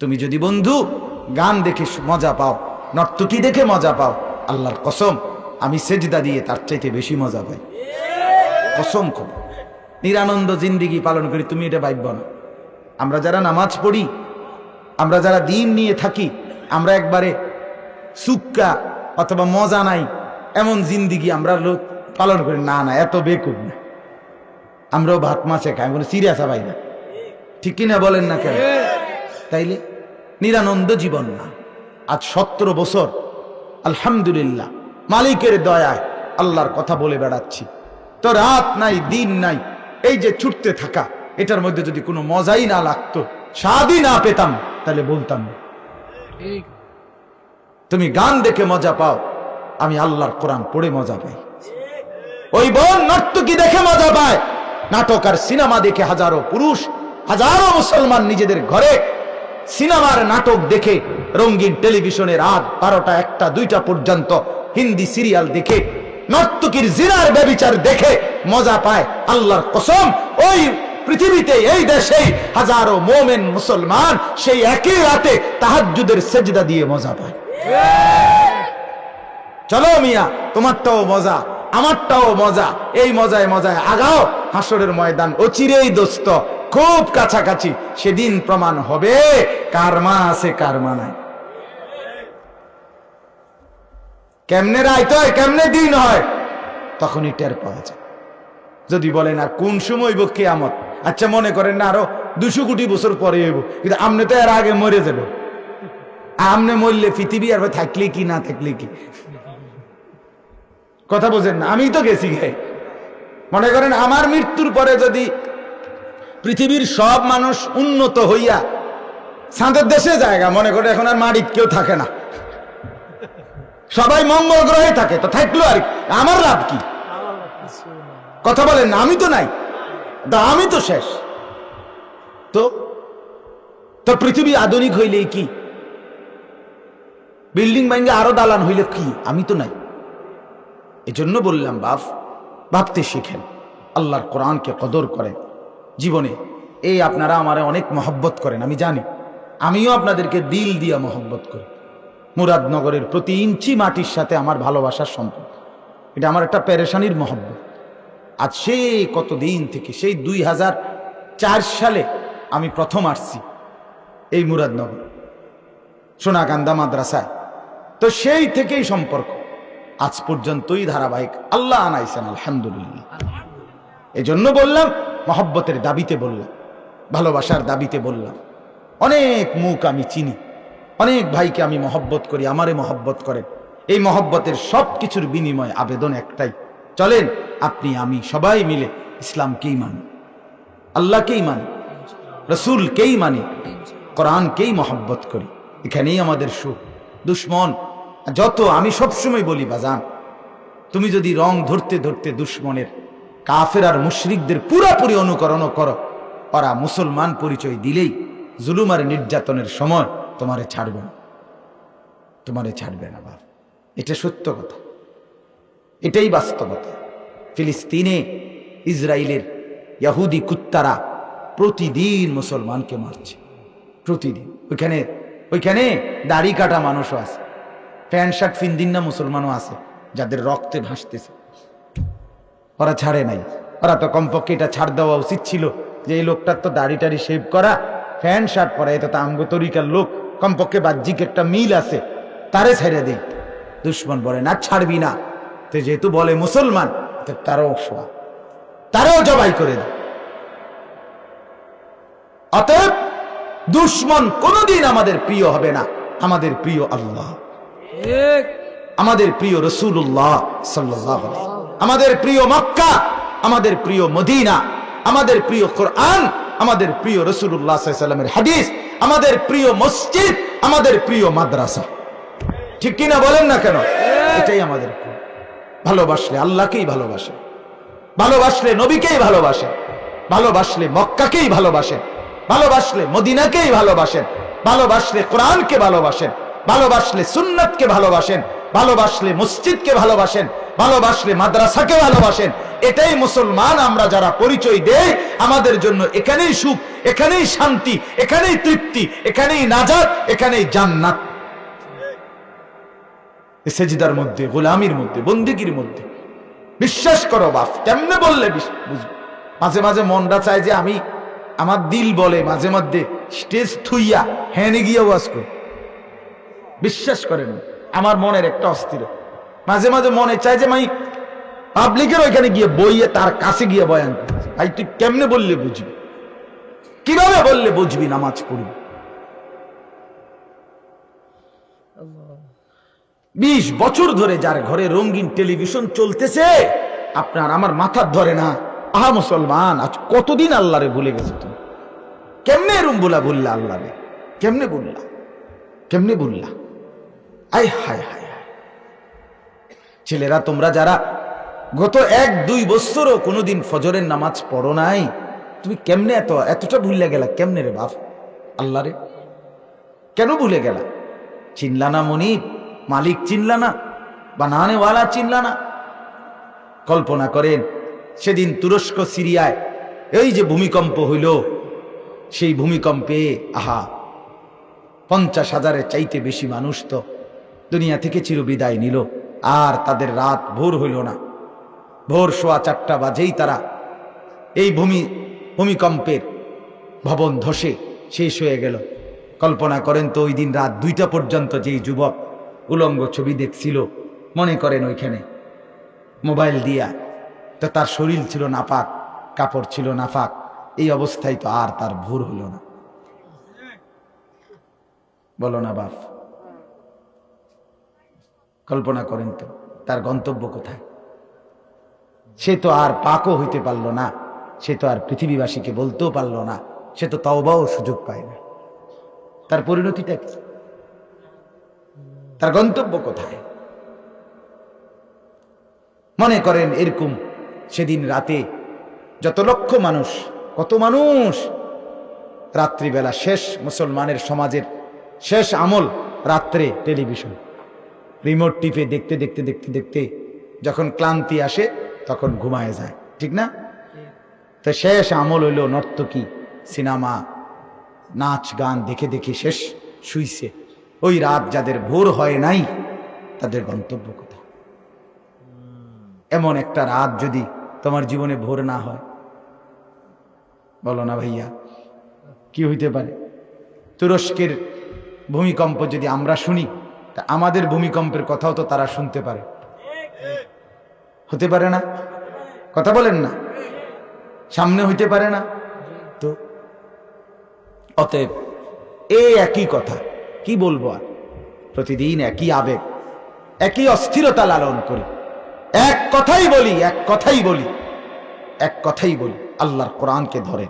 তুমি যদি বন্ধু, গান দেখে মজা পাও, নর্তকী দেখে মজা পাও, আল্লাহর কসম, আমি সেজদা দিয়ে তার চাইতে বেশি মজা পাই। কসম খুব। নিরানন্দ জিন্দিগি পালন করি, তুমি এটা ভাবব না। আমরা যারা নামাজ পড়ি, আমরা যারা দিন নিয়ে থাকি, আমরা একবারে সুক্কা অথবা মজা নাই, এমন জিন্দিগি আমরা লোক পালন করি, না না, এত বেকুব না। আমরাও ভাত মাছে খাই কোনো সিরিয়াস ভাই না ঠিক কিনা বলেন না কেন? তাইলে নিরানন্দ জীবন না। আজ সতেরো বছর, আলহামদুলিল্লাহ, মালিকের দয়ায় আল্লাহর কথা বলে বেড়াচ্ছি। তো রাত নাই, দিন নাই, এই যে ছুটতে থাকা, এটার মধ্যে যদি কোনো মজাই না লাগতো, স্বাদই না পেতাম, তাহলে বলতাম। তুমি গান দেখে মজা পাও, আমি আল্লাহর কোরআন পড়ে মজা পাই। ওই বোন নর্তকী দেখে মজা পায়, নাটক আর সিনেমা দেখে হাজারো পুরুষ, হাজারো মুসলমান নিজেদের ঘরে সিনেমার নাটক দেখে রঙ্গিন টেলিভিশনে রাত বারোটা একটা দুইটা পর্যন্ত হিন্দি সিরিয়াল দেখে, নর্তকীর জিনার ব্যবিচার দেখে মজা পায় আল্লাহর কসম। ওই পৃথিবীতে, এই দেশেই হাজারো মোমেন মুসলমান সেই একই রাতে তাহাজ্জুদের সেজদা দিয়ে মজা পায়। চলো মিয়া, তোমারটাও মজা, আমারটাও মজা, এই মজায় মজায় আগাও হাসরের ময়দান অচিরেই দোস্ত। খুব কাছাকাছি, সেদিন প্রমাণ হবে কার মা আছে কার মা নাই। কেমনে রাইত হয়, কেমনে দিন হয়, তখনই টের পাওয়া যায়। যদি বলেন, আর কোন সময় হইব কেয়ামত? আচ্ছা মনে করেন না, আরও দুশো কোটি বছর পরে হইব। কিন্তু আমনে তো এর আগে মরে যাবে। আমনে মরলে পৃথিবী আর থাকলে কি, না থাকলে কি? কথা বোঝেন না আমি তো গেছি গে। মনে করেন, আমার মৃত্যুর পরে যদি পৃথিবীর সব মানুষ উন্নত হইয়া সাঁতের দেশে জায়গা মনে করে এখন আর মাটির কেউ থাকে না। সবাই মঙ্গল গ্রহে থাকে, তো থাকল আর আমার লাভ কি? কথা বলেন আমি তো নাই। তা আমি তো শেষ। তো তো পৃথিবী আধুনিক হইলে কি? বিল্ডিং ভাঙ্গে আরও দালান হইলে কি? আমি তো নাই। এজন্য বললাম, বাপ, ভাবতে শিখেন। আল্লাহর কোরআনকে কদর করেন। জীবনে। এই আপনারা আমারে অনেক মহব্বত করেন, আমি জানি। আমিও আপনাদেরকে দিল দিয়া মহব্বত করি। মুরাদনগরের প্রতি ইঞ্চি মাটির সাথে আমার ভালোবাসার সম্পর্ক। এটা আমার একটা পেরেশানির মহব্বত। আজ সেই কতদিন থেকে, সেই দুই হাজার চার সালে আমি প্রথম আসছি এই মুরাদনগর সোনাকান্দা মাদ্রাসায়। তো সেই থেকেই সম্পর্ক। আজ পর্যন্তই ধারাবাহিক আল্লাহ আনাইছেন, আলহামদুলিল্লাহ। এই জন্য বললাম মহব্বতের দাবিতে বললাম, ভালোবাসার দাবিতে বললাম, অনেক মুখ আমি চিনি, অনেক ভাইকে আমি মহব্বত করি, আমারে মহব্বত করেন। এই মহব্বতের সব কিছুর বিনিময় আবেদন একটাই, চলেন আপনি, আমি সবাই মিলে ইসলামকেই মানি, আল্লাহকেই মানি, রসুলকেই মানি, কোরআনকেই মহব্বত করি। এখানেই আমাদের সুখ, দুশ্মন, যত আমি সবসময় বলি, বাজান, তুমি যদি রং ধরতে ধরতে দুশ্মনের কাফের আর মুশরিকদের পুরাপুরি অনুকরণ করো। ওরা মুসলমান পরিচয় দিলেই জুলুম আর নির্যাতনের সময় তোমারে ছাড়বে না। তোমারে ছাড়বে না বাপ। এটা সত্য কথা। এটাই বাস্তবতা। ফিলিস্তিনে ইসরায়েলের ইয়াহুদি কুত্তারা প্রতিদিন মুসলমানকে মারছে। প্রতিদিন। ওইখানে ওইখানে দাড়ি কাটা মানুষও আছে। প্যান্ট শার্ট ফিন্দিন না মুসলমানও আছে, যাদের রক্তে ভাসতেছে। ওরা ছাড়ে নাই। ওরা তো কমপক্ষে এটা ছাড় দেওয়া উচিত ছিল যে এই লোকটার তো দাড়ি টাড়ি শেভ করা প্যান্ট শার্ট পরা এটা তো আমগো তরিকার লোক। কমপক্ষে বাহ্যিক একটা মিল আছে তারে ছেড়ে দিই দুশ্মন বলে না ছাড়বি না। তো যেহেতু বলে মুসলমান তারও শোয়া তারাও জবাই করে দেয় অতএব দুশ্মন কোনোদিন আমাদের প্রিয় হবে না। আমাদের প্রিয় আল্লাহ। আমাদের প্রিয় রসুল্লাহ সাল্লাহ আমাদের প্রিয় মক্কা, আমাদের প্রিয় মদিনা, আমাদের প্রিয় কোরআন, আমাদের প্রিয় সাল্লামের হাদিস, আমাদের প্রিয় মসজিদ, আমাদের প্রিয় মাদ্রাসা। ঠিক কিনা বলেন না কেন? এটাই আমাদের ভালোবাসলে আল্লাহকেই ভালোবাসে। ভালোবাসলে নবীকেই ভালোবাসেন ভালোবাসলে মক্কাকেই ভালোবাসেন ভালোবাসলে মদিনাকেই ভালোবাসেন। ভালোবাসলে কোরআনকে ভালোবাসেন। ভালোবাসলে সুন্নতকে ভালোবাসেন। ভালোবাসলে মসজিদকে ভালোবাসেন। ভালোবাসলে মাদ্রাসাকে ভালোবাসেন। এটাই মুসলমান, আমরা যারা পরিচয় দেই, আমাদের জন্য এখানেই সুখ, এখানেই শান্তি, এখানেই তৃপ্তি, এখানেই নাজাত, এখানেই জান্নাত। সেজদার মধ্যে, গোলামির মধ্যে, বন্দিগির মধ্যে। বিশ্বাস করো বাপ, কেমনে বললে বুঝবে মাঝে মাঝে মনটা চায় যে আমি আমার দিল বলে মাঝে মধ্যে স্টেজ থুইয়া হ্যানে গিয়ে ওয়াজ বিশ্বাস করেন, আমার মনের একটা অস্থির মাঝে মাঝে মনে চায় যে আমি পাবলিকের ওইখানে গিয়ে বইয়ে তার কাছে গিয়ে বয়ান। ভাই, তুই কেমনে বললে বুঝবি? কীভাবে বললে বুঝবি নামাজ পড়বি বিশ বছর ধরে যার ঘরে রঙিন টেলিভিশন চলতেছে, আপনার আমার মাথার ধরে না। আহা, মুসলমান, আজ কতদিন আল্লাহরে ভুলে গেছে তুমি? কেমনে এরম বলা বললা আল্লাহরে? কেমনে বললা? কেমনে বললা? আয়, হায় হায়। ছেলেরা, তোমরা যারা গত এক, দুই বছরও কোনোদিন ফজরের নামাজ পড়ো নাই, তুমি কেমনে এত, এতটা ভুলে গেলা? কেমনে রে বাপ? আল্লাহ রে। কেন ভুলে গেলা? চিনলা না মনিব? মালিক চিনলা না? বানানেওয়ালা চিনলা না? কল্পনা করেন, সেদিন তুরস্ক, সিরিয়ায় এই যে ভূমিকম্প হইল, সেই ভূমিকম্পে, আহা, পঞ্চাশ হাজারের চাইতে বেশি মানুষ তো দুনিয়া থেকে চিরবিদায় নিল। আর তাদের রাত ভোর হইল না। ভোর সোয়া চারটা বাজেই তারা এই ভূমি, ভূমিকম্পের ভবন ধসে শেষ হয়ে গেল। কল্পনা করেন তো ওই দিন রাত দুইটা পর্যন্ত যেই যুবক উলঙ্গ ছবি দেখছিল, মনে করেন ওইখানে। মোবাইল দিয়া, তো তার শরীর ছিল নাপাক, কাপড় ছিল নাফাক, এই অবস্থায় তো আর তার ভোর হলো না। বলো না বাপ। কল্পনা করেন তো, তার গন্তব্য কোথায়? সে তো আর পাকও হইতে পারল না, সে তো আর পৃথিবীবাসীকে বলতেও পারল না, সে তো তওবাও সুযোগ পায় না। তার পরিণতিটা কি? তার গন্তব্য কোথায়? মনে করেন এরকম সেদিন রাতে যত লক্ষ মানুষ, কত মানুষ রাত্রিবেলা শেষ মুসলমানের সমাজের শেষ আমল রাত্রে টেলিভিশন। রিমোট টিপে দেখতে দেখতে দেখতে দেখতে যখন ক্লান্তি আসে, তখন ঘুমায় যায়। ঠিক না? তো শেষ আমল হইল নর্তকী সিনেমা, নাচ, গান দেখে দেখে শেষ শুইছে। ওই রাত যাদের ভোর হয় নাই, তাদের গন্তব্য কোথায়? এমন একটা রাত যদি তোমার জীবনে ভোর না হয়, বলো না ভাইয়া, কি হইতে পারে? তুরস্কের ভূমিকম্প যদি আমরা শুনি তা আমাদের ভূমিকম্পের কথাও তো তারা শুনতে পারে। হতে পারে না? কথা বলেন না। সামনে হইতে পারে না? তো অতএব এই একই কথা, কি বলব আর? প্রতিদিন একই আবেগ, একই অস্থিরতা লালন করি। এক কথাই বলি, এক কথাই বলি, এক কথাই বলি, আল্লাহর কোরআনকে ধরে।